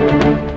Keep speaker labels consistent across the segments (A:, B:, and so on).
A: Thank you.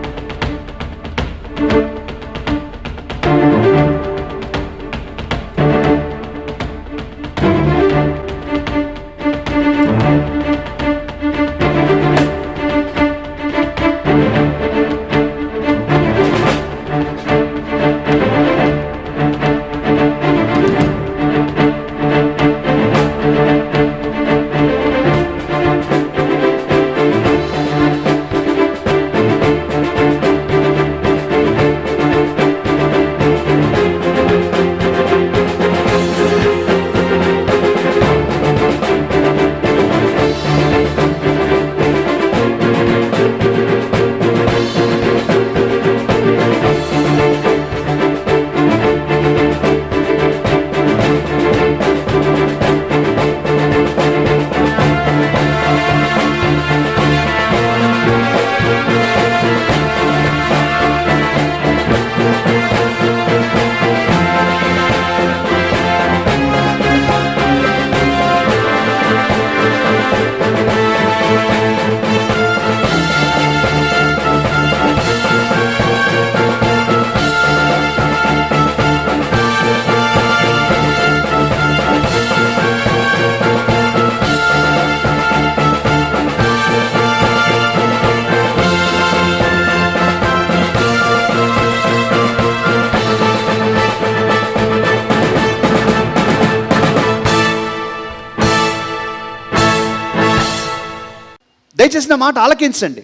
A: దయచేసి నా మాట ఆలకించండి.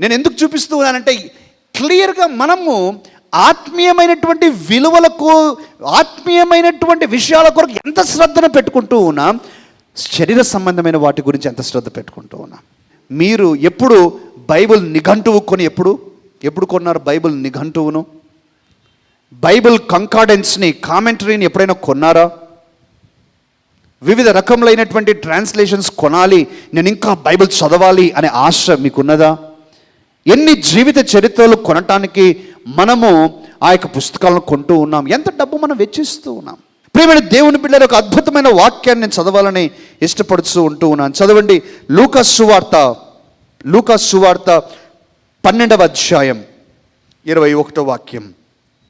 A: నేను ఎందుకు చూపిస్తూ ఉన్నానంటే క్లియర్గా మనము ఆత్మీయమైనటువంటి విలువలకు ఆత్మీయమైనటువంటి విషయాల కొరకు ఎంత శ్రద్ధను పెట్టుకుంటూ ఉన్నాం శరీర సంబంధమైన వాటి గురించి ఎంత శ్రద్ధ పెట్టుకుంటూ ఉన్నాం. మీరు ఎప్పుడు బైబిల్ నిఘంటువు కొని ఎప్పుడు? ఎప్పుడు కొన్నారు బైబిల్ నిఘంటువును? బైబిల్ కంకాడెన్స్ని కామెంటరీని ఎప్పుడైనా కొన్నారా? వివిధ రకములైనటువంటి ట్రాన్స్లేషన్స్ కొనాలి నేను ఇంకా బైబిల్ చదవాలి అనే ఆశ మీకున్నదా? ఎన్ని జీవిత చరిత్రలు కొనటానికి మనము ఆ యొక్క పుస్తకాలను కొంటూ ఉన్నాం? ఎంత డబ్బు మనం వెచ్చిస్తూ ఉన్నాం? ప్రేమైన దేవుని బిడ్డల ఒక అద్భుతమైన వాక్యాన్ని నేను చదవాలని ఇష్టపడుతూ ఉంటూ ఉన్నాను. చదవండి లూకాస్ సువార్త లూకాస్ సువార్త పన్నెండవ అధ్యాయం ఇరవై ఒకటో వాక్యం.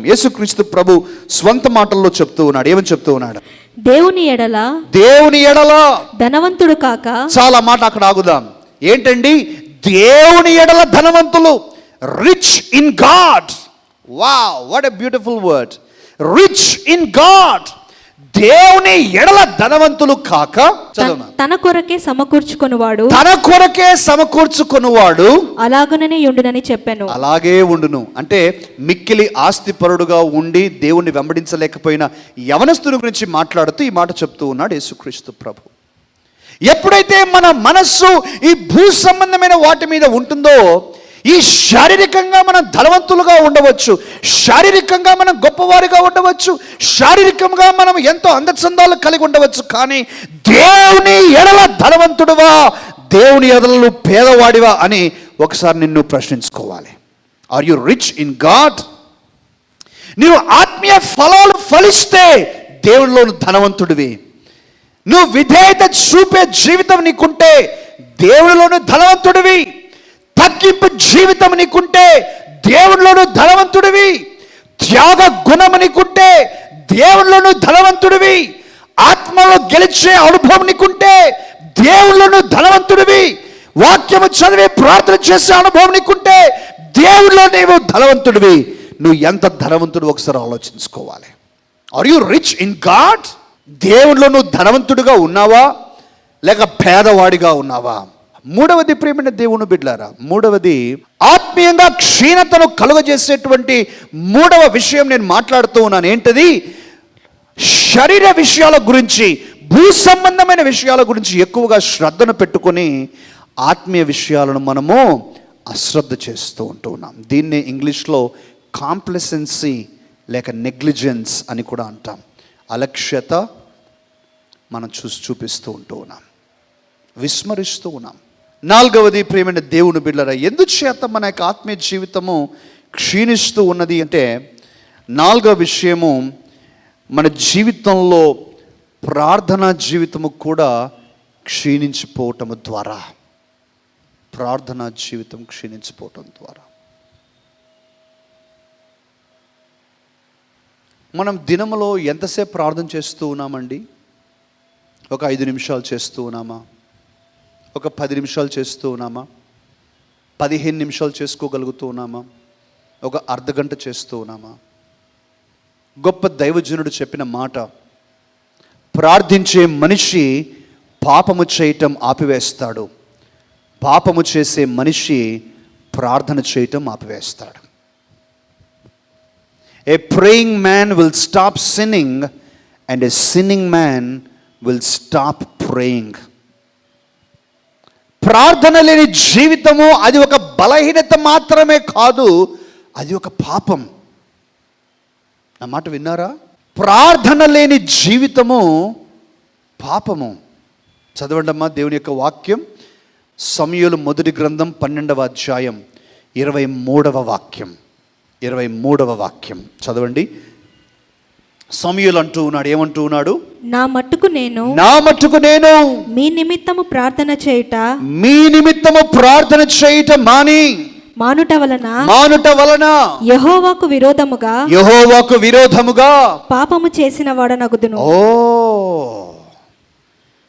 A: యేసుక్రీస్తు ప్రభు స్వంత మాటల్లో చెప్తూ ఉన్నాడు. ఏమని చెప్తూ ఉన్నాడు?
B: దేవుని ఎడల
A: దేవుని ఎడల.
B: ధనవంతుడు కాక
A: చాలా మాట అక్కడ ఆగుదాం. ఏంటండి? దేవుని ఎడల ధనవంతులు. రిచ్ ఇన్ గాడ్ వా what a beautiful word rich in God దేవుని ఎడల ధనవంతులు కాక
B: తన కొరకే సమకూర్చుకొనువాడు.
A: తన కొరకే సమకూర్చుకున్నవాడు
B: అలాగననే ఉండునని చెప్పాను.
A: అలాగే ఉండును. అంటే మిక్కిలి ఆస్తిపరుడుగా ఉండి దేవుణ్ణి వెంబడించలేకపోయిన యవనస్తుని గురించి మాట్లాడుతూ ఈ మాట చెప్తూ ఉన్నాడు యేసుక్రీస్తు ప్రభు. ఎప్పుడైతే మన మనస్సు ఈ భూ సంబంధమైన వాటి మీద ఉంటుందో ఈ శారీరకంగా మనం ధనవంతులుగా ఉండవచ్చు. శారీరకంగా మనం గొప్పవారిగా ఉండవచ్చు. శారీరకంగా మనం ఎంతో అందచందాలు కలిగి ఉండవచ్చు. కానీ దేవుని ఎడల ధనవంతుడువా? దేవుని ఎడలు పేదవాడివా అని ఒకసారి నిన్ను ప్రశ్నించుకోవాలి. Are you rich in God నీవు ఆత్మీయ ఫలాలు ఫలిస్తే దేవునిలోను ధనవంతుడివి. నువ్వు విధేయత చూపే జీవితం నీకుంటే దేవునిలోను ధనవంతుడివి. తగ్గింపు జీవితం నీకుంటే దేవునిలోను ధనవంతుడివి. త్యాగ గుణం నీకుంటే దేవునిలోను ధనవంతుడివి. ఆత్మలో గెలిచే అనుభవం నీకుంటే దేవుళ్ళను ధనవంతుడివి. వాక్యము చదివి ప్రార్థన చేసే అనుభవం నీకుంటే దేవునిలో నీవు ధనవంతుడివి. నువ్వు ఎంత ధనవంతుడు ఒకసారి ఆలోచించుకోవాలి. Are you rich in God దేవుళ్ళు నువ్వు ధనవంతుడిగా ఉన్నావా? లేక పేదవాడిగా ఉన్నావా? మూడవది ప్రేమైన దేవుని బిడ్లారా మూడవది ఆత్మీయంగా క్షీణతను కలుగజేసేటువంటి మూడవ విషయం నేను మాట్లాడుతూ ఉన్నాను. ఏంటది? శరీర విషయాల గురించి భూ సంబంధమైన విషయాల గురించి ఎక్కువగా శ్రద్ధను పెట్టుకొని ఆత్మీయ విషయాలను మనము అశ్రద్ధ చేస్తూ ఉంటూ ఉన్నాం. దీన్నే ఇంగ్లీష్లో కాంప్లసెన్సీ లేక నెగ్లిజెన్స్ అని కూడా అంటాం. అలక్ష్యత మనం చూసి చూపిస్తూ ఉంటూ ఉన్నాం. విస్మరిస్తూ ఉన్నాం. నాలుగవది ప్రేమైన దేవుని బిడ్డరా ఎందుచేత మన యొక్క ఆత్మీయ జీవితము క్షీణిస్తూ ఉన్నది అంటే నాలుగవ విషయము మన జీవితంలో ప్రార్థనా జీవితము కూడా క్షీణించిపోవటము ద్వారా. ప్రార్థనా జీవితం క్షీణించిపోవటం ద్వారా. మనం దినములో ఎంతసేపు ప్రార్థన చేస్తూ ఉన్నామండి? ఒక ఐదు నిమిషాలు చేస్తూ ఉన్నామా? ఒక పది నిమిషాలు చేస్తూ ఉన్నామా? పదిహేను నిమిషాలు చేసుకోగలుగుతూ ఉన్నామా? ఒక అర్ధ గంట చేస్తూ ఉన్నామా? గొప్ప దైవజనుడు చెప్పిన మాట ప్రార్థించే మనిషి పాపము చేయటం ఆపివేస్తాడు. పాపము చేసే మనిషి ప్రార్థన చేయటం ఆపివేస్తాడు. A praying man will stop sinning and a sinning man will stop praying ప్రార్థన లేని జీవితము అది ఒక బలహీనత మాత్రమే కాదు అది ఒక పాపం. నా మాట విన్నారా? ప్రార్థన లేని జీవితము పాపము. చదవండమ్మా దేవుని యొక్క వాక్యం. సమయలు మొదటి గ్రంథం పన్నెండవ అధ్యాయం ఇరవై మూడవ వాక్యం. ఇరవై మూడవ వాక్యం. చదవండి. సమయలు అంటూ ఉన్నాడు. ఏమంటూ ఉన్నాడు?
B: నా మట్టుకు నేను
A: నా మట్టుకు నేను
B: మీ నిమిత్తము ప్రార్థన చేయుట
A: మీ నిమిత్తము ప్రార్థన చేయటం మాని.
B: మానుట వలన
A: మానుట వలన
B: యహోవాకు విరోధముగా
A: యహోవాకు విరోధముగా
B: పాపము చేసిన వాడనగుదును.
A: ఓ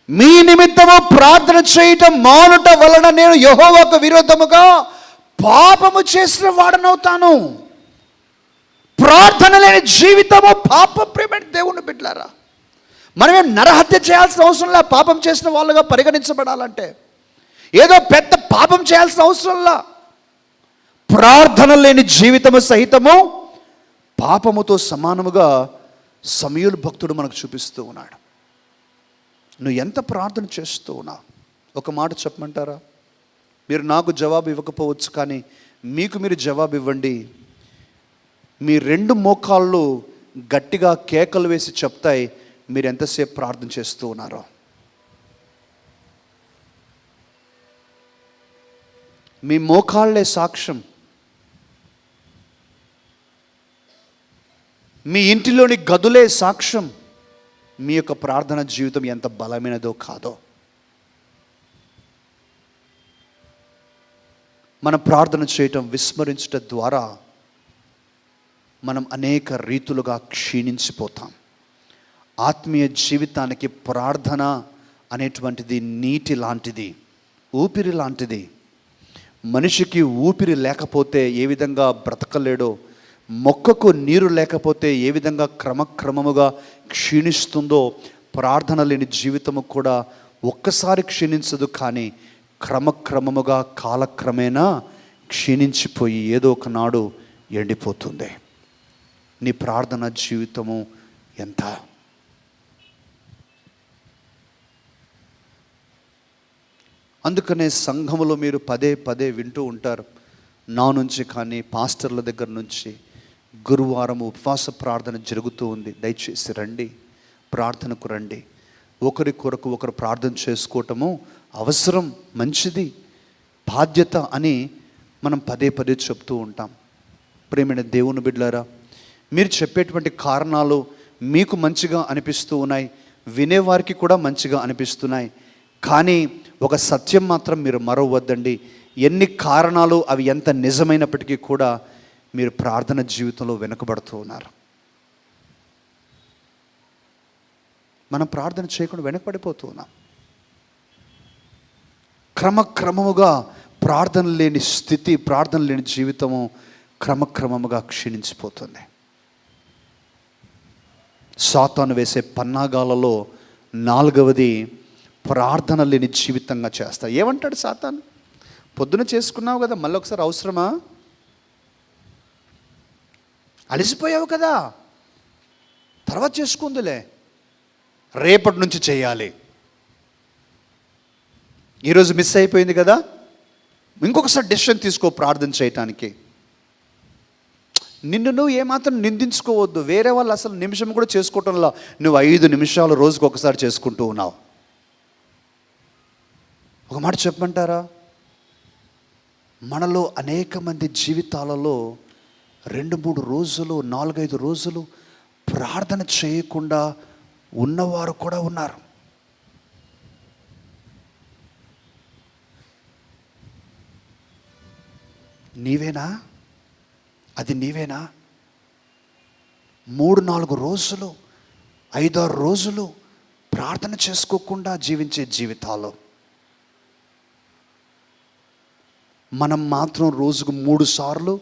A: మీ నిమిత్తము ప్రార్థన చేయటం మానుట వలన నేను యహోవాకు విరోధముగా పాపము చేసిన వాడనవుతాను. ప్రార్థన లేని జీవితము పాప ప్రేమ దేవుని బిడ్డలారా. మనమేం నరహత్య చేయాల్సిన అవసరం లే పాపం చేసిన వాళ్ళుగా పరిగణించబడాలంటే ఏదో పెద్ద పాపం చేయాల్సిన అవసరంలా ప్రార్థన లేని జీవితము సహితము పాపముతో సమానముగా సమయులు భక్తుడు మనకు చూపిస్తూ ఉన్నాడు. నువ్వు ఎంత ప్రార్థన చేస్తూ ఉన్నావు ఒక మాట చెప్పమంటారా? మీరు నాకు జవాబు ఇవ్వకపోవచ్చు కానీ మీకు మీరు జవాబు ఇవ్వండి. మీ రెండు మోకాళ్ళు గట్టిగా కేకలు వేసి చెప్తాయి మీరు ఎంతసేపు ప్రార్థన చేస్తూ ఉన్నారో. మీ మోకాళ్ళే సాక్ష్యం. మీ ఇంటిలోని గదులే సాక్ష్యం. మీ యొక్క ప్రార్థన జీవితం ఎంత బలమైనదో కాదో. మన ప్రార్థన చేయటం విస్మరించట ద్వారా మనం అనేక రీతులుగా క్షీణించిపోతాం. ఆత్మీయ జీవితానికి ప్రార్థన అనేటువంటిది నీటి లాంటిది ఊపిరి లాంటిది. మనిషికి ఊపిరి లేకపోతే ఏ విధంగా బ్రతకలేడో మొక్కకు నీరు లేకపోతే ఏ విధంగా క్రమక్రమముగా క్షీణిస్తుందో ప్రార్థన లేని జీవితము కూడా ఒక్కసారి క్షీణించదు కానీ క్రమక్రమముగా కాలక్రమేణా క్షీణించిపోయి ఏదో ఒకనాడు ఎండిపోతుంది. నీ ప్రార్థన జీవితము ఎంత? అందుకనే సంఘములో మీరు పదే పదే వింటూ ఉంటారు. నా నుంచి కానీ పాస్టర్ల దగ్గర నుంచి గురువారం ఉపవాస ప్రార్థన జరుగుతూ ఉంది. దయచేసి రండి ప్రార్థనకు రండి. ఒకరి కొరకు ఒకరు ప్రార్థన చేసుకోవటము అవసరం మంచిది బాధ్యత అని మనం పదే పదే చెప్తూ ఉంటాం. ప్రేమైన దేవుని బిడ్లారా మీరు చెప్పేటువంటి కారణాలు మీకు మంచిగా అనిపిస్తూ ఉన్నాయి వినేవారికి కూడా మంచిగా అనిపిస్తున్నాయి. కానీ ఒక సత్యం మాత్రం మీరు మరవద్దండి. ఎన్ని కారణాలు అవి ఎంత నిజమైనప్పటికీ కూడా మీరు ప్రార్థన జీవితంలో వెనుకబడుతూ ఉన్నారు. మనం ప్రార్థన చేయకుండా వెనకబడిపోతూ ఉన్నాం. క్రమక్రమముగా ప్రార్థన లేని స్థితి ప్రార్థన లేని జీవితము క్రమక్రమముగా క్షీణించిపోతుంది. సాతాను వేసే పన్నాగాలలో నాలుగవది ప్రార్థన లేని జీవితంగా చేస్తా. ఏమంటాడు సాతాను? పొద్దున చేసుకున్నావు కదా మళ్ళీ ఒకసారి అవసరమా? అలసిపోయావు కదా. తర్వాత చేసుకుందిలే. రేపటి నుంచి చేయాలి. ఈరోజు మిస్ అయిపోయింది కదా. ఇంకొకసారి డెసిషన్ తీసుకో ప్రార్థన చేయటానికి. నిన్ను నువ్వు ఏమాత్రం నిందించుకోవద్దు. వేరే వాళ్ళు అసలు నిమిషం కూడా చేసుకోవటంలో. నువ్వు ఐదు నిమిషాలు రోజుకు ఒకసారి చేసుకుంటూ ఉన్నావు. ఒక మాట చెప్పమంటారా? మనలో అనేక మంది జీవితాలలో రెండు మూడు రోజులు నాలుగైదు రోజులు ప్రార్థన చేయకుండా ఉన్నవారు కూడా ఉన్నారు. నీవేనా? అది నీవేనా? మూడు నాలుగు రోజులు ఐదారు రోజులు ప్రార్థన చేసుకోకుండా జీవించే జీవితాలు. మనం మాత్రం రోజుకు మూడు సార్లు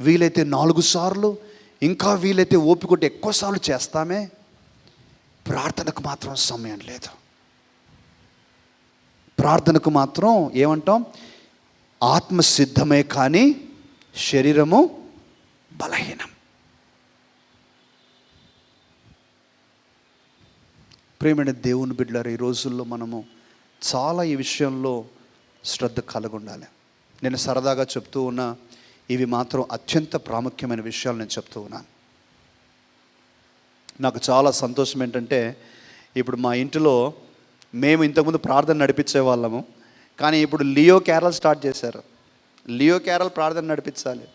A: వీలైతే నాలుగు సార్లు ఇంకా వీలైతే ఓపికొట్టి ఎక్కువ సార్లు చేస్తామే. ప్రార్థనకు మాత్రం సమయం లేదు. ప్రార్థనకు మాత్రం ఏమంటాం? ఆత్మ సిద్ధమే కానీ శరీరము బలహీనం. ప్రేమైన దేవుని బిడ్డలారు ఈ రోజుల్లో మనము చాలా ఈ విషయంలో శ్రద్ధ కలిగి ఉండాలి నేను సరదాగా చెప్తూ ఉన్నా ఇవి మాత్రం అత్యంత ప్రాముఖ్యమైన విషయాలు నేను చెప్తూ ఉన్నాను. నాకు చాలా సంతోషం ఏంటంటే ఇప్పుడు మా ఇంటిలో మేము ఇంతకుముందు ప్రార్థన నడిపించే వాళ్ళము కానీ ఇప్పుడు లియో క్యారల్ స్టార్ట్ చేశారు. లియో క్యారల్ ప్రార్థన నడిపించాలి.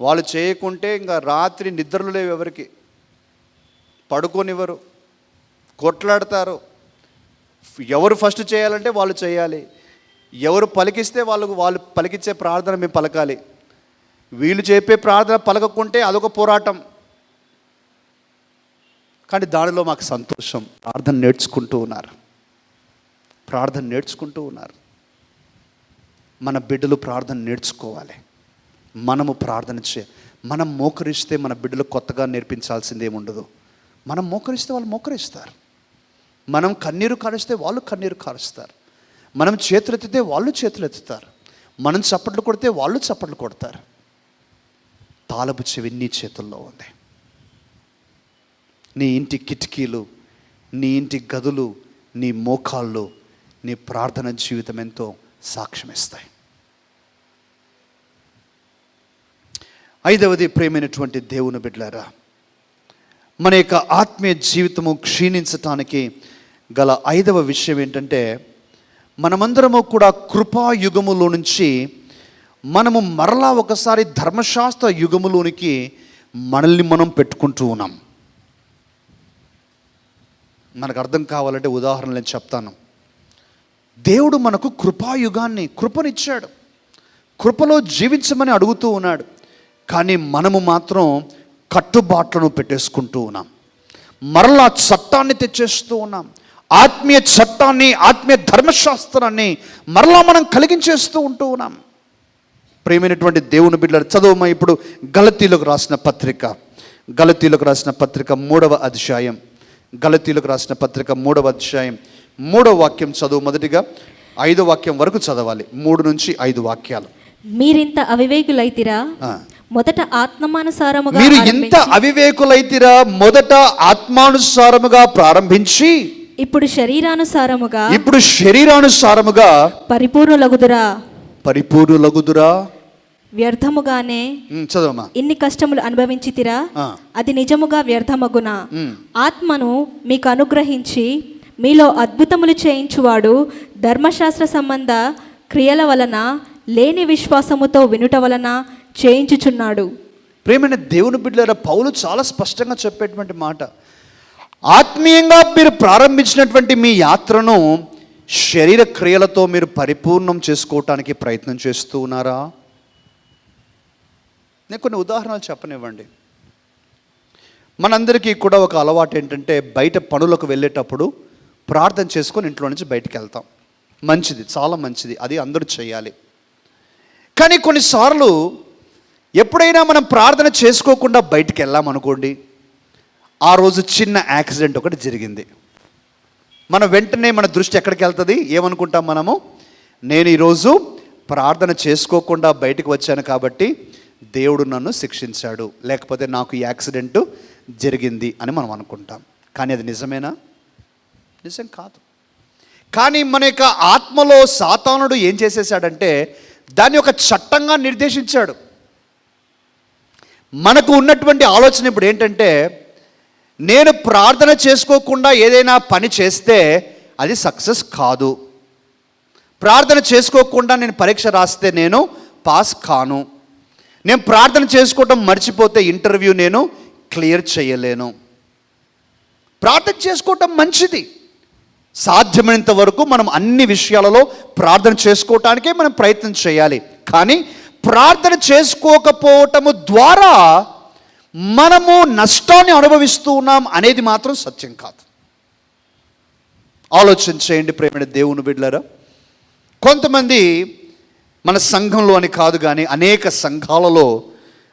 A: వాళ్ళు చేయకుంటే ఇంకా రాత్రి నిద్రలు లేవు ఎవరికి. పడుకోనివ్వరు. కొట్లాడతారు. ఎవరు ఫస్ట్ చేయాలంటే వాళ్ళు చేయాలి. ఎవరు పలికిస్తే వాళ్ళకు వాళ్ళు పలికించే ప్రార్థన మేము పలకాలి. వీళ్ళు చెప్పే ప్రార్థన పలకకుంటే అదొక పోరాటం. కానీ దానిలో మాకు సంతోషం. ప్రార్థన నేర్చుకుంటూ ఉన్నారు. ప్రార్థన నేర్చుకుంటూ ఉన్నారు. మన బిడ్డలు ప్రార్థన నేర్చుకోవాలి. మనము ప్రార్థన చే మనం మోకరిస్తే మన బిడ్డలు కొత్తగా నేర్పించాల్సింది ఏముండదు మనం మోకరిస్తే వాళ్ళు మోకరిస్తారు. మనం కన్నీరు కారుస్తే వాళ్ళు కన్నీరు కారుస్తారు. మనం చేతులెత్తితే వాళ్ళు చేతులు ఎత్తుతారు మనం చప్పట్లు కొడితే వాళ్ళు చప్పట్లు కొడతారు. తాలపు చెవి నీ చేతుల్లో ఉంది. నీ ఇంటి కిటికీలు నీ ఇంటి గదులు నీ మోకాళ్ళు నీ ప్రార్థన జీవితం ఎంతో సాక్ష్యమిస్తాయి. ఐదవది ప్రేమైనటువంటి దేవుని బిడ్డలారా మన యొక్క ఆత్మీయ జీవితము క్షీణించటానికి గల ఐదవ విషయం ఏంటంటే మనమందరము కూడా కృపాయుగములో నుంచి మనము మరలా ఒకసారి ధర్మశాస్త్ర యుగములోనికి మనల్ని మనం పెట్టుకుంటూ ఉన్నాం. మనకు అర్థం కావాలంటే ఉదాహరణ నేను చెప్తాను. దేవుడు మనకు కృపాయుగాన్ని కృపనిచ్చాడు. కృపలో జీవించమని అడుగుతూ ఉన్నాడు. కానీ మనము మాత్రం కట్టుబాట్లను పెట్టేసుకుంటూ ఉన్నాం. మరలా చట్టాన్ని తెచ్చేస్తూ ఉన్నాం. ఆత్మీయ చట్టాన్ని ఆత్మీయ ధర్మశాస్త్రాన్ని మరలా మనం కలిగించేస్తూ ఉంటూ ఉన్నాం. ప్రేమైనటువంటి దేవుని బిడ్డలు చదువుమా ఇప్పుడు గలతీలకు రాసిన పత్రిక. గలతీలకు రాసిన పత్రిక మూడవ అధ్యాయం. గలతీలకు రాసిన పత్రిక మూడవ అధ్యాయం. మూడవ వాక్యం చదువు మొదటిగా ఐదో వాక్యం వరకు చదవాలి. మూడు నుంచి ఐదు వాక్యాలు.
B: మీరింత అవివేకులైతిరా. మొదట ఆత్మానుసారముగా
A: మీరు ఇంత అవివేకులైతిరా మొదట ఆత్మానుసారముగా ప్రారంభించి
B: ఇప్పుడు శరీరానుసారముగా
A: ఇప్పుడు శరీరానుసారముగా
B: పరిపూర్ణులగుదురా.
A: పరిపూర్ణులగుదురా.
B: వ్యర్థముగానే
A: ఉమ్, చదవమ్మా.
B: ఇన్ని కష్టములు అనుభవించితిరా. అది నిజముగా వ్యర్థమగునా. ఆత్మను మీకు అనుగ్రహించి మీలో అద్భుతములు చేయించువాడు ధర్మశాస్త్ర సంబంధ క్రియల వలన లేని విశ్వాసముతో వినుట వలన చేయించుచున్నాడు.
A: ప్రేమైన దేవుని బిడ్డలారా పౌలు చాలా స్పష్టంగా చెప్పేటువంటి మాట. ఆత్మీయంగా మీరు ప్రారంభించినటువంటి మీ యాత్రను శరీర క్రియలతో మీరు పరిపూర్ణం చేసుకోవటానికి ప్రయత్నం చేస్తూ ఉన్నారా? నేను కొన్ని ఉదాహరణలు చెప్పనివ్వండి. మనందరికీ కూడా ఒక అలవాటు ఏంటంటే బయట పనులకు వెళ్ళేటప్పుడు ప్రార్థన చేసుకొని ఇంట్లో నుంచి బయటకు వెళ్తాం. మంచిది చాలా మంచిది అది అందరూ చేయాలి. కానీ కొన్నిసార్లు ఎప్పుడైనా మనం ప్రార్థన చేసుకోకుండా బయటికి వెళ్ళామనుకోండి ఆ రోజు చిన్న యాక్సిడెంట్ ఒకటి జరిగింది. మన వెంటనే మన దృష్టి ఎక్కడికి వెళ్తుంది? ఏమనుకుంటాం మనము? నేను ఈరోజు ప్రార్థన చేసుకోకుండా బయటకు వచ్చాను కాబట్టి దేవుడు నన్ను శిక్షించాడు. లేకపోతే నాకు ఈ యాక్సిడెంట్ జరిగింది అని మనం అనుకుంటాం. కానీ అది నిజమేనా? నిజం కాదు. కానీ మన యొక్క ఆత్మలో సాతానుడు ఏం చేసేసాడంటే దాన్ని ఒక చట్టంగా నిర్దేశించాడు. మనకు ఉన్నటువంటి ఆలోచన ఇప్పుడు ఏంటంటే నేను ప్రార్థన చేసుకోకుండా ఏదైనా పని చేస్తే అది సక్సెస్ కాదు. ప్రార్థన చేసుకోకుండా నేను పరీక్ష రాస్తే నేను పాస్ కాను. నేను ప్రార్థన చేసుకోవటం మర్చిపోతే ఇంటర్వ్యూ నేను క్లియర్ చేయలేను. ప్రార్థన చేసుకోవటం మంచిది. సాధ్యమైనంత వరకు మనం అన్ని విషయాలలో ప్రార్థన చేసుకోవటానికే మనం ప్రయత్నం చేయాలి. కానీ ప్రార్థన చేసుకోకపోవటము ద్వారా మనము నష్టాన్ని అనుభవిస్తూ ఉన్నాం అనేది మాత్రం సత్యం కాదు. ఆలోచన చేయండి ప్రేమైన దేవుని బిడ్డలరా. కొంతమంది మన సంఘంలో అని కాదు కానీ అనేక సంఘాలలో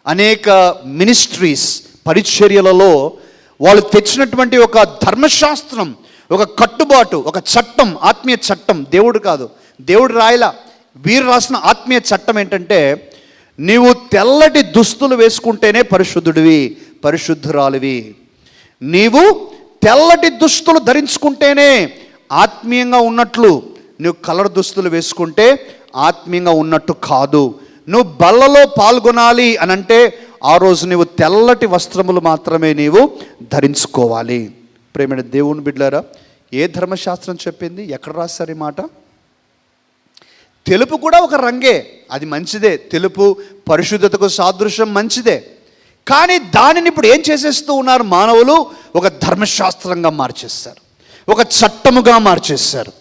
A: అనేక మినిస్ట్రీస్ పరిచర్యలలో వాళ్ళు తెచ్చినటువంటి ఒక ధర్మశాస్త్రం ఒక కట్టుబాటు ఒక చట్టం ఆత్మీయ చట్టం దేవుడు కాదు. దేవుడు రాయలా వీరు రాసిన ఆత్మీయ చట్టం ఏంటంటే నీవు తెల్లటి దుస్తులు వేసుకుంటేనే పరిశుద్ధుడివి పరిశుద్ధురాలివి. నీవు తెల్లటి దుస్తులు ధరించుకుంటేనే ఆత్మీయంగా ఉన్నట్లు. నువ్వు కలర్ దుస్తులు వేసుకుంటే ఆత్మీయంగా ఉన్నట్టు కాదు. నువ్వు బల్లలో పాల్గొనాలి అని అంటే ఆ రోజు నీవు తెల్లటి వస్త్రములు మాత్రమే నీవు ధరించుకోవాలి. ప్రేమైన దేవుని బిడ్డారా ఏ ధర్మశాస్త్రం చెప్పింది? ఎక్కడ రాశారు ఈ మాట? తెలుపు కూడా ఒక రంగే. అది మంచిదే. తెలుపు పరిశుద్ధతకు సాదృశ్యం మంచిదే. కానీ దానిని ఇప్పుడు ఏం చేసేస్తూ ఉన్నారు మానవులు? ఒక ధర్మశాస్త్రంగా మార్చేస్తారు. ఒక చట్టముగా మార్చేస్తారు.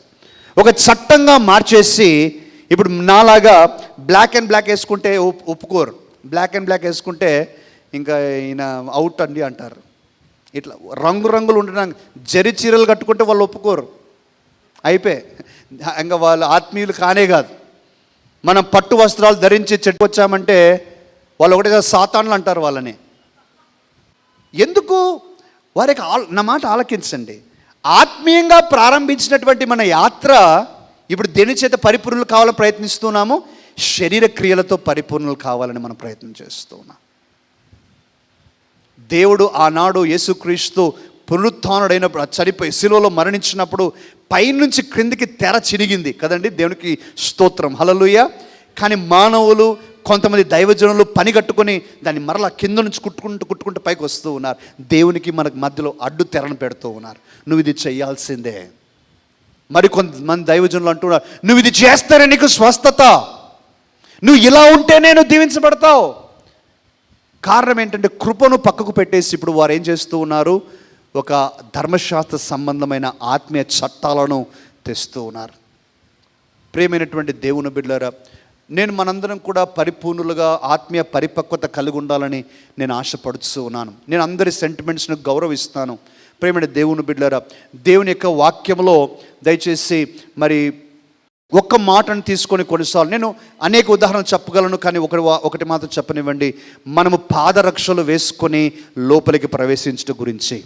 A: ఒక చట్టంగా మార్చేసి ఇప్పుడు నాలాగా బ్లాక్ అండ్ బ్లాక్ వేసుకుంటే ఒప్పుకోరు. బ్లాక్ అండ్ బ్లాక్ వేసుకుంటే ఇంకా ఈయన అవుట్ అండి అంటారు. ఇట్లా రంగు రంగులు ఉండడానికి జరి చీరలు కట్టుకుంటే వాళ్ళు ఒప్పుకోరు. అయిపోయి. ఇంకా వాళ్ళు ఆత్మీయులు కానే కాదు. మనం పట్టు వస్త్రాలు ధరించి చెట్టు వచ్చామంటే వాళ్ళు ఒకటే సాతాన్లు అంటారు వాళ్ళని. ఎందుకు? వారికి ఆ నా మాట ఆలకించండి. ఆత్మీయంగా ప్రారంభించినటువంటి మన యాత్ర ఇప్పుడు దేని చేత పరిపూర్ణులు కావాలని ప్రయత్నిస్తున్నాము? శరీర క్రియలతో పరిపూర్ణలు కావాలని మనం ప్రయత్నం చేస్తున్నాం. దేవుడు ఆనాడు యేసుక్రీస్తు పునరుత్డైనప్పుడు చనిపోయి శిలువలో మరణించినప్పుడు పైనుంచి క్రిందికి తెర చిరిగింది. కదండి? దేవునికి స్తోత్రం. హలలుయ కానీ మానవులు కొంతమంది దైవజనులు పని కట్టుకొని దాన్ని మరలా కింద నుంచి కుట్టుకుంటూ కుట్టుకుంటూ పైకి వస్తూ ఉన్నారు. దేవునికి మనకు మధ్యలో అడ్డు తెరను పెడుతూ ఉన్నారు. నువ్వు ఇది చేయాల్సిందే. మరి కొంతమంది దైవజనులు అంటున్నారు నువ్వు ఇది చేస్తేనే నీకు స్వస్థత. నువ్వు ఇలా ఉంటే నేను దీవించబడతావు. కారణం ఏంటంటే కృపను పక్కకు పెట్టేసి ఇప్పుడు వారు ఏం చేస్తూ ఉన్నారు? ఒక ధర్మశాస్త్ర సంబంధమైన ఆత్మీయ చట్టాలను తెస్తూ ఉన్నారు. ప్రియమైనటువంటి దేవుని బిడ్డలారా నేను మనందరం కూడా పరిపూర్ణులుగా ఆత్మీయ పరిపక్వత కలిగి ఉండాలని నేను ఆశపడుతూ ఉన్నాను. నేను అందరి సెంటిమెంట్స్ను గౌరవిస్తాను. ప్రేమైన దేవుని బిడ్డలారా దేవుని యొక్క వాక్యంలో దయచేసి మరి ఒక్క మాటను తీసుకొని కొన్నిసార్లు నేను అనేక ఉదాహరణలు చెప్పగలను కానీ ఒకటి వా- ఒకటి మాత్రం చెప్పనివ్వండి. మనము పాదరక్షలు వేసుకొని లోపలికి ప్రవేశించడం గురించి.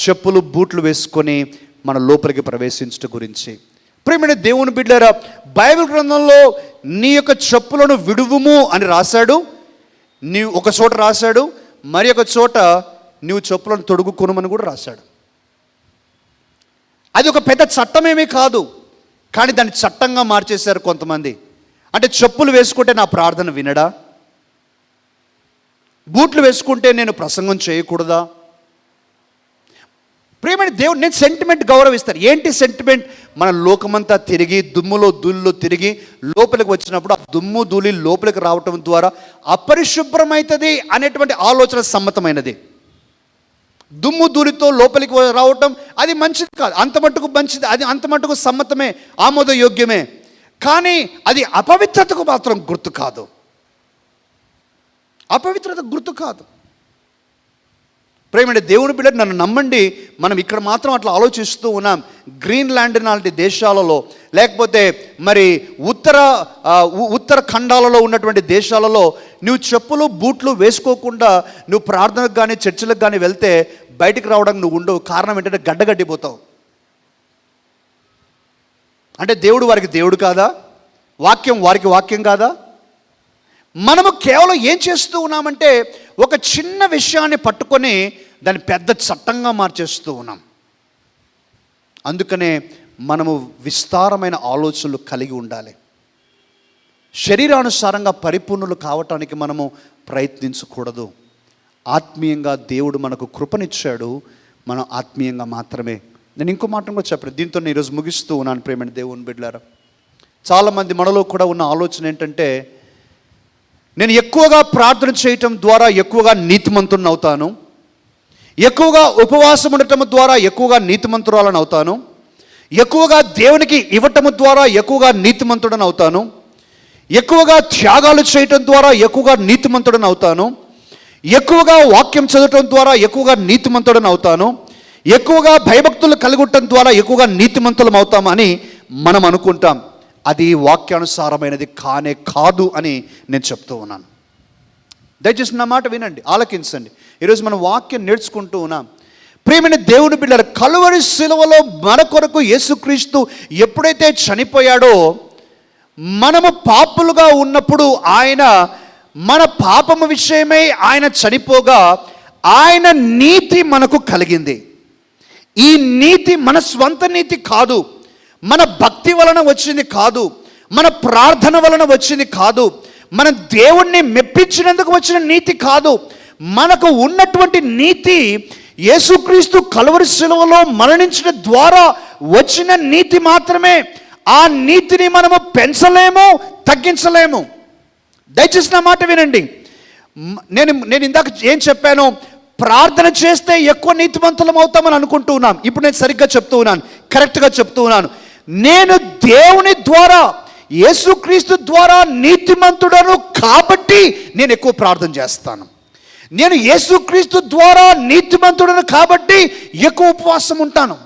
A: చెప్పులు బూట్లు వేసుకొని మన లోపలికి ప్రవేశించడం గురించి. ప్రేమైన దేవుని బిడ్డారా బైబిల్ గ్రంథంలో నీ యొక్క చెప్పులను విడువుము అని రాశాడు. నీ ఒక చోట రాశాడు మరి ఒక చోట నీవు చెప్పులను తొడుగుకొనమని కూడా రాశాడు. అది ఒక పెద్ద చట్టమేమీ కాదు కానీ దాన్ని చట్టంగా మార్చేశారు కొంతమంది. అంటే చెప్పులు వేసుకుంటే నా ప్రార్థన వినడా? బూట్లు వేసుకుంటే నేను ప్రసంగం చేయకూడదా? ప్రేమైన దేవుడు నేను సెంటిమెంట్ గౌరవిస్తాను. ఏంటి సెంటిమెంట్ మన లోకమంతా తిరిగి దుమ్ములో ధూళిలో తిరిగి లోపలికి వచ్చినప్పుడు ఆ దుమ్ము ధూళి లోపలికి రావటం ద్వారా అపరిశుభ్రమవుతుంది అనేటువంటి ఆలోచన సమ్మతమైనది. దుమ్ము ధూళితో లోపలికి రావటం అది మంచిది కాదు. అంత మట్టుకు మంచిది అది అంత మట్టుకు సమ్మతమే ఆమోదయోగ్యమే. కానీ అది అపవిత్రతకు మాత్రం గుర్తు కాదు. అపవిత్రత గుర్తు కాదు. ప్రేమంటే దేవుని బిడ్డ నన్ను నమ్మండి. మనం ఇక్కడ మాత్రం అట్లా ఆలోచిస్తూ ఉన్నాం. గ్రీన్లాండ్ లాంటి దేశాలలో లేకపోతే మరి ఉత్తర ఉ- ఉత్తర ఖండాలలో ఉన్నటువంటి దేశాలలో నువ్వు చెప్పులు బూట్లు వేసుకోకుండా నువ్వు ప్రార్థనకు కానీ చర్చిలకు కానీ వెళ్తే బయటికి రావడం నువ్వు ఉండవు. కారణం ఏంటంటే గడ్డగడ్డిపోతావు అంటే దేవుడు వారికి దేవుడు కాదా? వాక్యం వారికి వాక్యం కాదా? మనము కేవలం ఏం చేస్తూ ఉన్నామంటే ఒక చిన్న విషయాన్ని పట్టుకొని దాన్ని పెద్ద చట్టంగా మార్చేస్తూ ఉన్నాం. అందుకనే మనము విస్తారమైన ఆలోచనలు కలిగి ఉండాలి. శరీరానుసారంగా పరిపూర్ణులు కావటానికి మనము ప్రయత్నించకూడదు. ఆత్మీయంగా దేవుడు మనకు కృపనిచ్చాడు మనం ఆత్మీయంగా మాత్రమే. నేను ఇంకో మాట కూడా చెప్పాను దీంతో నేను ఈరోజు ముగిస్తూ ఉన్నాను ప్రేమైన దేవుని బిడ్డారా చాలామంది మనలో కూడా ఉన్న ఆలోచన ఏంటంటే నేను ఎక్కువగా ప్రార్థన చేయటం ద్వారా ఎక్కువగా నీతిమంతుని అవుతాను. ఎక్కువగా ఉపవాసం ఉండటం ద్వారా ఎక్కువగా నీతిమంతురాలను అవుతాను. ఎక్కువగా దేవునికి ఇవ్వటం ద్వారా ఎక్కువగా నీతిమంతుడని అవుతాను. ఎక్కువగా త్యాగాలు చేయటం ద్వారా ఎక్కువగా నీతిమంతుడని అవుతాను. ఎక్కువగా వాక్యం చదవటం ద్వారా ఎక్కువగా నీతిమంతుడని అవుతాను. ఎక్కువగా భయభక్తులు కలుగుటం ద్వారా ఎక్కువగా నీతిమంతులం అవుతామని మనం అనుకుంటాం. అది వాక్యానుసారమైనది కానే కాదు అని నేను చెప్తూ ఉన్నాను. దయచేసి నా మాట వినండి ఆలకించండి. ఈరోజు మనం వాక్యం నేర్చుకుంటూ ఉన్నాం. ప్రేమైన దేవుని బిడ్డలు కలువరి శిలువలో మన కొరకు యేసుక్రీస్తు ఎప్పుడైతే చనిపోయాడో మనము పాపులుగా ఉన్నప్పుడు ఆయన మన పాపము విషయమై ఆయన చనిపోగా ఆయన నీతి మనకు కలిగింది. ఈ నీతి మన స్వంత నీతి కాదు. మన భక్తి వలన వచ్చింది కాదు మన ప్రార్థన వలన వచ్చింది కాదు మన దేవుణ్ణి మెప్పించినందుకు వచ్చిన నీతి కాదు మనకు ఉన్నటువంటి నీతి యేసుక్రీస్తు కలువరి శిలువలో మరణించడం ద్వారా వచ్చిన నీతి మాత్రమే. ఆ నీతిని మనము పెంచలేము తగ్గించలేము. దయచేసి నా మాట వినండి. నేను నేను ఇందాక ఏం చెప్పాను ప్రార్థన చేస్తే ఎక్కువ నీతివంతులం అవుతామని అనుకుంటూ ఉన్నాం ఇప్పుడు నేను సరిగ్గా చెప్తూ ఉన్నాను కరెక్ట్గా చెప్తూ ఉన్నాను. నేను దేవుని ద్వారా యేసుక్రీస్తు ద్వారా నీతిమంతుడను కాబట్టి నేను ఎక్కువ ప్రార్థన చేస్తాను. నేను యేసుక్రీస్తు ద్వారా నీతిమంతుడను కాబట్టి ఎక్కువ ఉపవాసం ఉంటాను.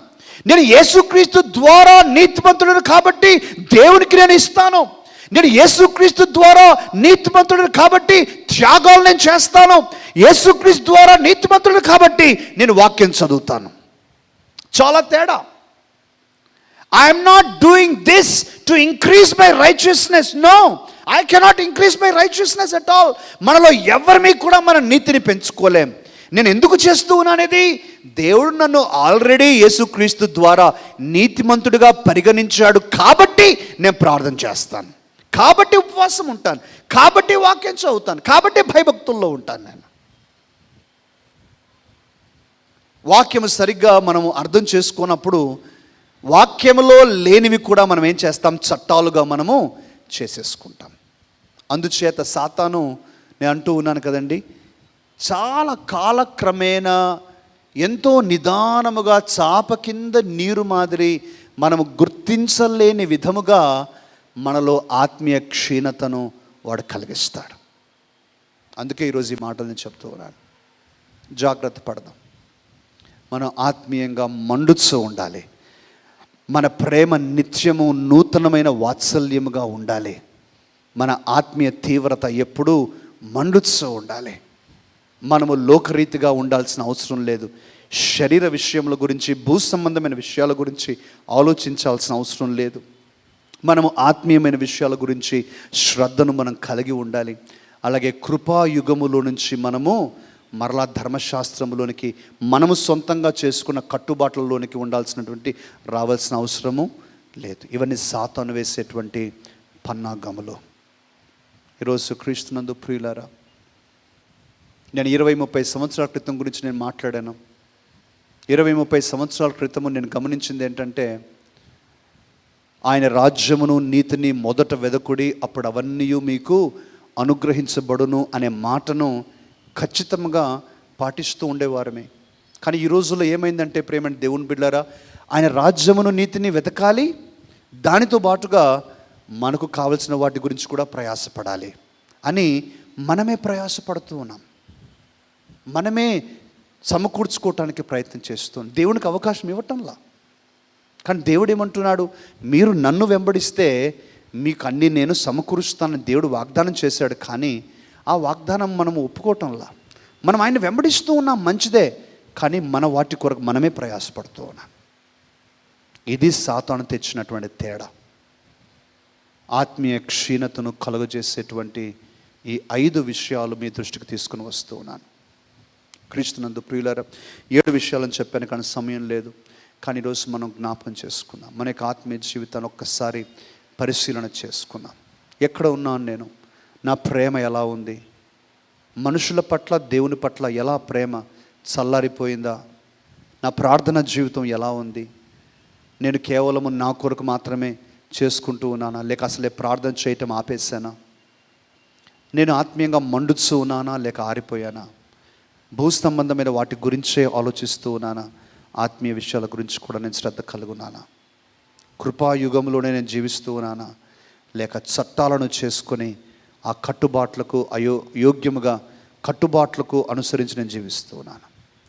A: నేను యేసుక్రీస్తు ద్వారా నీతిమంతుడను కాబట్టి దేవునికి నేను ఇస్తాను. నేను యేసుక్రీస్తు ద్వారా నీతిమంతుడను కాబట్టి త్యాగాలు నేను చేస్తాను. యేసుక్రీస్తు ద్వారా నీతిమంతుడు కాబట్టి నేను వాక్యం చదువుతాను. చాలా తేడా. I'm not doing this to increase my righteousness no I cannot increase my righteousness at all మనలో ఎవరిమీ కూడా మన నీతిని పెంచుకోలేం. నేను ఎందుకు చేస్తూ ఉన్నానేది దేవుడు నన్ను ఆల్రెడీ యేసుక్రీస్తు ద్వారా నీతిమంతుడిగా పరిగణించాడు. కాబట్టి నేను ప్రార్థన చేస్తాను. కాబట్టి ఉపవాసం ఉంటాను. కాబట్టి వాక్యం చదువుతాను. కాబట్టి భయభక్తుల్లో ఉంటాను నేను. వాక్యం సరిగ్గా మనము అర్థం చేసుకున్నప్పుడు వాక్యములో లేనివి కూడా మనం ఏం చేస్తాం? చట్టాలుగా మనము చేసేసుకుంటాం. అందుచేత సాతాను నేను అంటూ ఉన్నాను కదండి చాలా కాలక్రమేణా ఎంతో నిదానముగా చాప కింద నీరు మాదిరి మనము గుర్తించలేని విధముగా మనలో ఆత్మీయ క్షీణతను వాడు కలిగిస్తాడు. అందుకే ఈరోజు ఈ మాటలను చెప్తూ ఉన్నాను. జాగ్రత్త పడదాం. మనం ఆత్మీయంగా మండుతూ ఉండాలి. మన ప్రేమ నిత్యము నూతనమైన వాత్సల్యముగా ఉండాలి. మన ఆత్మీయ తీవ్రత ఎప్పుడూ మండుతూ ఉండాలి. మనము లోకరీతిగా ఉండాల్సిన అవసరం లేదు. శరీర విషయముల గురించి భూ సంబంధమైన విషయాల గురించి ఆలోచించాల్సిన అవసరం లేదు. మనము ఆత్మీయమైన విషయాల గురించి శ్రద్ధను మనం కలిగి ఉండాలి. అలాగే కృపాయుగములో నుంచి మనము మరలా ధర్మశాస్త్రంలోనికి మనము సొంతంగా చేసుకున్న కట్టుబాట్లలోనికి ఉండాల్సినటువంటి రావాల్సిన అవసరము లేదు. ఇవన్నీ సాతాను వేసేటువంటి పన్నాగములు. ఈరోజు క్రీస్తునందు ప్రియులారా నేను ఇరవై ముప్పై సంవత్సరాల క్రితం గురించి నేను మాట్లాడాను. ఇరవై ముప్పై సంవత్సరాల క్రితము నేను గమనించింది ఏంటంటే ఆయన రాజ్యమును నీతిని మొదట వెదకుడి అప్పుడు అవన్నీ మీకు అనుగ్రహించబడును అనే మాటను ఖచ్చితంగా పాటిస్తూ ఉండేవారమే. కానీ ఈ రోజుల్లో ఏమైందంటే ప్రేమని దేవుని బిడ్డారా ఆయన రాజ్యమును నీతిని వెతకాలి. దానితో పాటుగా మనకు కావలసిన వాటి గురించి కూడా ప్రయాసపడాలి అని మనమే ప్రయాసపడుతూ ఉన్నాం. మనమే సమకూర్చుకోవటానికి ప్రయత్నం చేస్తున్నాం దేవునికి అవకాశం ఇవ్వటంలా. కానీ దేవుడు ఏమంటున్నాడు మీరు నన్ను వెంబడిస్తే మీకు అన్ని నేను సమకూరుస్తానని దేవుడు వాగ్దానం చేశాడు. కానీ ఆ వాగ్దానం మనము ఒప్పుకోవటంలా. మనం ఆయన వెంబడిస్తూ ఉన్నాం మంచిదే కానీ మన వాటి కొరకు మనమే ప్రయాసపడుతూ ఉన్నాం. ఇది సాతాను తెచ్చినటువంటి తేడా. ఆత్మీయ క్షీణతను కలుగజేసేటువంటి ఈ ఐదు విషయాలు మీ దృష్టికి తీసుకుని వస్తూ ఉన్నాను. క్రీస్తునందు ప్రియులారా ఏడు విషయాలను చెప్పాను కానీ సమయం లేదు. కానీ ఈరోజు మనం జ్ఞాపకం చేసుకున్నాం మన యొక్క ఆత్మీయ జీవితాన్ని ఒక్కసారి పరిశీలన చేసుకున్నాం ఎక్కడ ఉన్నాను నేను? నా ప్రేమ ఎలా ఉంది? మనుషుల పట్ల దేవుని పట్ల ఎలా ప్రేమ చల్లారిపోయిందా? నా ప్రార్థన జీవితం ఎలా ఉంది? నేను కేవలము నా కొరకు మాత్రమే చేసుకుంటూ ఉన్నానా? లేక అసలే ప్రార్థన చేయటం ఆపేశానా? నేను ఆత్మీయంగా మండుతూ ఉన్నానా? లేక ఆరిపోయానా? భూ సంబంధమైన వాటి గురించే ఆలోచిస్తూ ఉన్నానా? ఆత్మీయ విషయాల గురించి కూడా నేను శ్రద్ధ కలుగున్నానా కృపాయుగంలోనే నేను జీవిస్తూ ఉన్నానా? లేక చట్టాలను చేసుకొని ఆ కట్టుబాట్లకు అయో యోగ్యముగా కట్టుబాట్లకు అనుసరించి నేను జీవిస్తూ ఉన్నాను.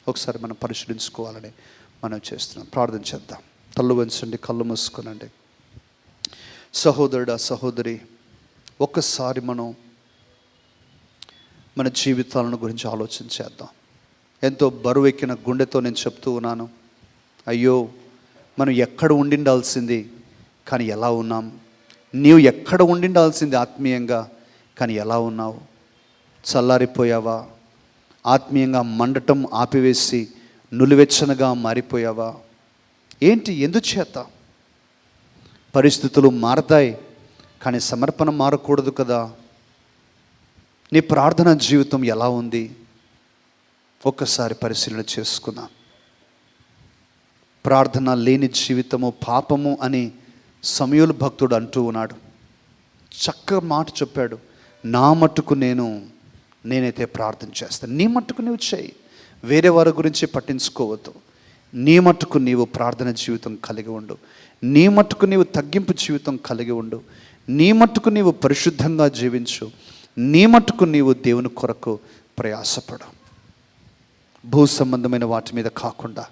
A: ఒకసారి మనం పరిశీలించుకోవాలని మనం చేస్తున్నాం. ప్రార్థన చేద్దాం. తల్లు వంచండి కళ్ళు మూసుకునండి. సహోదరుడా సహోదరి ఒక్కసారి మనం మన జీవితాలను గురించి ఆలోచన చేద్దాం. ఎంతో బరువెక్కిన గుండెతో నేను చెప్తూ ఉన్నాను. అయ్యో మనం ఎక్కడ ఉండిండాల్సింది? కానీ ఎలా ఉన్నాం? నీవు ఎక్కడ ఉండిండాల్సింది ఆత్మీయంగా? కానీ ఎలా ఉన్నావు? చల్లారిపోయావా? ఆత్మీయంగా మండటం ఆపివేసి నులివెచ్చనగా మారిపోయావా? ఏంటి? ఎందుచేత? పరిస్థితులు మారతాయి కానీ సమర్పణ మారకూడదు కదా? నీ ప్రార్థన జీవితం ఎలా ఉంది? ఒక్కసారి పరిశీలన చేసుకుందాం ప్రార్థన లేని జీవితము పాపము అని సమయుల భక్తుడు అంటూ ఉన్నాడు. చక్కగా మాట చెప్పాడు. నా మట్టుకు నేను నేనైతే ప్రార్థన చేస్తాను. నీ మట్టుకు నువ్వు చేయి. వేరే వారి గురించి పట్టించుకోవద్దు. నీ మట్టుకు నీవు ప్రార్థన జీవితం కలిగి ఉండు. నీ మట్టుకు నీవు తగ్గింపు జీవితం కలిగి ఉండు. నీ మట్టుకు నీవు పరిశుద్ధంగా జీవించు. నీ మట్టుకు నీవు దేవుని కొరకు ప్రయాసపడు. భూ సంబంధమైన వాటి మీద కాకుండా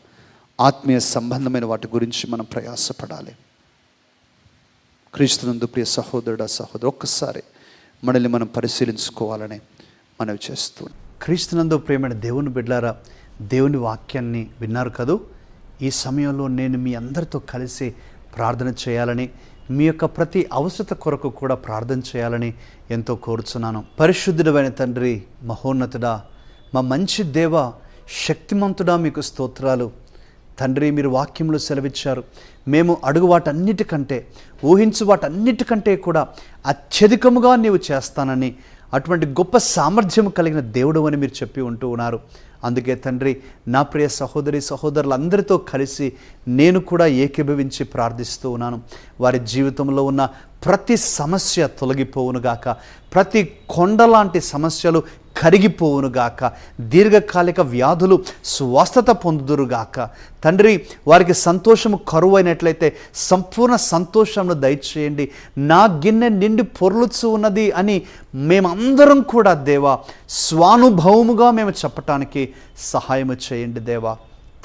A: ఆత్మీయ సంబంధమైన వాటి గురించి మనం ప్రయాసపడాలి. క్రీస్తునందు ప్రియ సహోదరుడ సహోదరు ఒక్కసారి మనల్ని మనం పరిశీలించుకోవాలని మనవి చేస్తూ క్రీస్తునందు ప్రేమైన దేవుని బిడ్డారా దేవుని వాక్యాన్ని విన్నారు కదూ? ఈ సమయంలో నేను మీ అందరితో కలిసి ప్రార్థన చేయాలని మీ యొక్క ప్రతి అవసరత కొరకు కూడా ప్రార్థన చేయాలని ఎంతో కోరుచున్నాను. పరిశుద్ధుడమైన తండ్రి మహోన్నతుడా మా మంచి దేవ శక్తిమంతుడా మీకు స్తోత్రాలు. తండ్రి మీరు వాక్యంలో సెలవిచ్చారు. మేము అడుగు వాటన్నిటికంటే ఊహించు వాటన్నిటికంటే కూడా అత్యధికముగా నీవు చేస్తానని అటువంటి గొప్ప సామర్థ్యం కలిగిన దేవుడు అని మీరు చెప్పి ఉంటూ ఉన్నారు. అందుకే తండ్రి నా ప్రియ సహోదరి సహోదరులందరితో కలిసి నేను కూడా ఏకీభవించి ప్రార్థిస్తూ ఉన్నాను. వారి జీవితంలో ఉన్న ప్రతి సమస్య తొలగిపోవునుగాక ప్రతి కొండలాంటి సమస్యలు కరిగిపోవునుగాక దీర్ఘకాలిక వ్యాధులు స్వస్థత పొందుదురుగాక తండ్రి వారికి సంతోషము కరువైనట్లయితే సంపూర్ణ సంతోషమును దయచేయండి. నా గిన్నె నిండి పొర్లుచు ఉన్నది అని మేమందరం కూడా దేవా స్వానుభవముగా మేము చెప్పటానికి సహాయము చేయండి దేవా.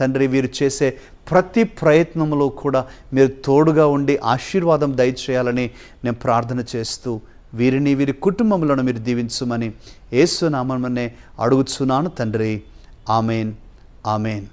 A: తండ్రి వీరు చేసే ప్రతి ప్రయత్నంలో కూడా మీరు తోడుగా ఉండి ఆశీర్వాదం దయచేయాలని నేను ప్రార్థన చేస్తూ వీరిని వీరి కుటుంబములను మీరు దీవించమని ఏసునామన్నే అడుగుచున్నాను తండ్రి. ఆమెన్. ఆమెన్.